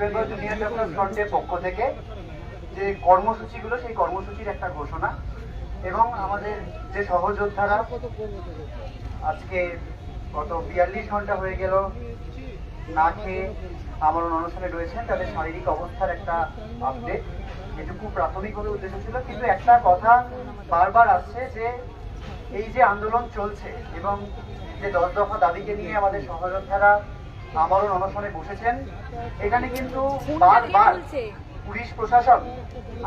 Bengal junior doctor ফ্রন্টের পক্ষ থেকে যে কর্মসূচিগুলো, সেই কর্মসূচির একটা ঘোষণা এবং আমাদের যে সহযোদ্ধারা আজকে গত বিয়াল্লিশ ঘণ্টা হয়ে গেল না খেয়ে আমরণ অনুষ্ঠানে রয়েছেন, তাদের শারীরিক অবস্থার একটা আপডেট এটুকু প্রাথমিকভাবে উদ্দেশ্য ছিল, কিন্তু একটা কথা বারবার আসছে যে এই যে আন্দোলন চলছে এবং যে দশ দফা দাবিকে নিয়ে আমাদের সহযোদ্ধারা আমরণ অনশনে বসেছেন। এখানে কিন্তু বারবার পুলিশ প্রশাসন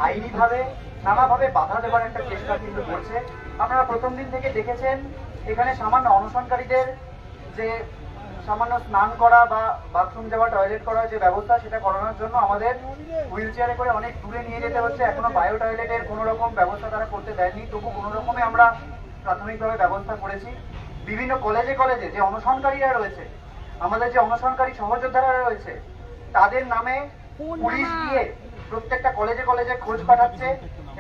আইনিভাবে, নানাভাবে বাধা দেওয়ার একটা চেষ্টা কিন্তু করছে। আপনারা প্রথম দিন থেকে দেখেছেন, এখানে সামান্য অনশনকারীদের যে সামান্য স্নান করা বা বাথরুম যাওয়া টয়লেট করার যে ব্যবস্থা, সেটা করানোর জন্য আমাদের হুইল চেয়ারে করে অনেক দূরে নিয়ে যেতে হচ্ছে। এখনও বায়ো টয়লেটের কোনো রকম ব্যবস্থা তারা করতে দেয়নি। তবু কোনো রকমে আমরা প্রাথমিকভাবে ব্যবস্থা করেছি। বিভিন্ন কলেজে কলেজে যে অনশনকারীরা রয়েছে আমাদের যে অনশনকারী সহযোদ্ধারা রয়েছে তাদের নামে পুলিশ গিয়ে প্রত্যেকটা কলেজে কলেজে খোঁজ পাঠাচ্ছে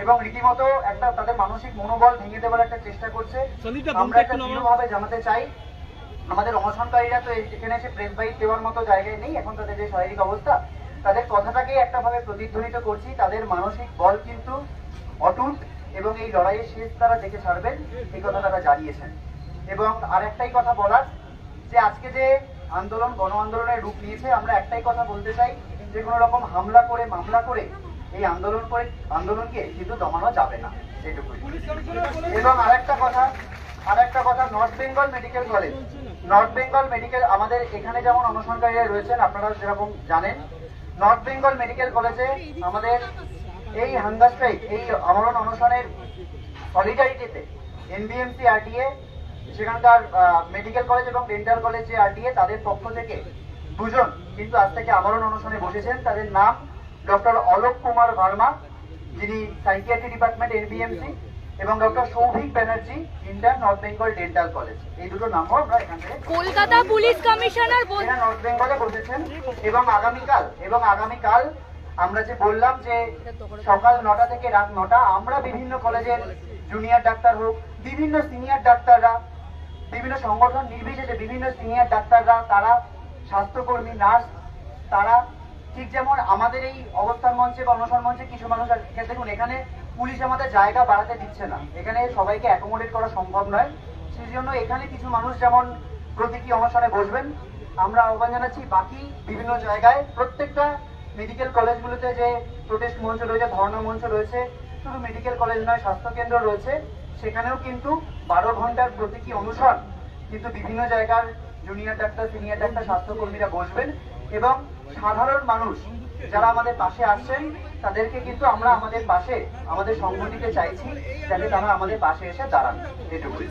এবং রীতিমতো একটা তাদের মানসিক মনোবল ভেঙে দেওয়ার একটা চেষ্টা করছে। আমরা একটা দৃঢ়ভাবে জানাতে চাই আমাদের অনশনকারীরা তো এখানে এসে প্রেস বাইট দেওয়ার মতো জায়গায় নেই এখন তাদের যে শারীরিক অবস্থা তাদের কথাটাকেই একটা ভাবে প্রতিধ্বনিত করছি তাদের মানসিক বল কিন্তু অটুট এবং এই লড়াইয়ের শেষ তারা দেখে ছাড়বেন এই কথা তারা জানিয়েছেন। এবং আর একটাই কথা বলার যে আজকে যে আন্দোলন গণ আন্দোলনের রূপ নিয়েছে। আমরা একটাই কথা বলতে চাই, যে কোনো রকম হামলা করে, মামলা করে এই আন্দোলন করে, আন্দোলনকে কিন্তু দমানো যাবে না। এবং আরেকটা কথা আরেকটা কথা north Bengal medical college north Bengal medical আমাদের এখানে যেমন অনশনকারীরা রয়েছেন, আপনারা যেরকম জানেন। নর্থ বেঙ্গল মেডিকেল কলেজে আমাদের এই হাঙ্গার স্ট্রাইক এই আমরণ অনশনের সলিডারিটিতে এনবিএমসি আরটিএ সেখানকার মেডিকেল কলেজ এবং ডেন্টাল কলেজ যে আরটিএ তাদের পক্ষ থেকে দুজন কিন্তু আজ থেকে আমরণ অনশনে বসেছেন। তাদের নাম ডক্টর অলোক কুমার ভার্মা যিনি সাইকিয়াট্রি ডিপার্টমেন্ট এনবিএমসি এবং doctor Souvik Banerjee inter north Bengal dental college এই দুটো নামও আমরা এখান থেকে কলকাতা পুলিশ কমিশনার বল এরা নর্থ বেঙ্গলে বসেছেন এবং আগামীকাল এবং আগামীকাল আমরা যে বললাম যে সকাল নটা থেকে রাত নটা আমরা বিভিন্ন কলেজের জুনিয়র ডাক্তার হোক বিভিন্ন সিনিয়র ডাক্তাররা বিভিন্ন সংগঠন, নির্বিশেষে বিভিন্ন সিনিয়র ডাক্তাররা, তারা, স্বাস্থ্যকর্মী নার্স তারা, ঠিক যেমন আমাদের এই অবস্থান মঞ্চে বা অনশন মঞ্চে কিছু মানুষ দেখুন, এখানে পুলিশ আমাদের জায়গা বাড়াতে দিচ্ছে না। এখানে সবাইকে অ্যাকোমোডেট করা সম্ভব নয়। সেই জন্য এখানে কিছু মানুষ যেমন প্রতীকী অনশনে বসবেন, আমরা আহ্বান জানাচ্ছি, বাকি বিভিন্ন জায়গায় প্রত্যেকটা মেডিকেল কলেজগুলোতে যে প্রোটেস্ট মঞ্চ রয়েছে, ধর্ণা মঞ্চ রয়েছে, শুধু মেডিকেল কলেজ নয়, স্বাস্থ্যকেন্দ্র রয়েছে। সেখানেও কিন্তু বারো ঘণ্টার প্রতীকী অনুসরণ, কিন্তু বিভিন্ন জায়গার জুনিয়র ডাক্তার সিনিয়র ডাক্তার স্বাস্থ্যকর্মীরা বসবেন এবং সাধারণ মানুষ যারা আমাদের পাশে আসছেন, তাদেরকে কিন্তু আমরা আমাদের পাশে, আমাদের সংগঠিতে চাইছি, যাতে তারা আমাদের পাশে এসে দাঁড়ান। এটুকুই।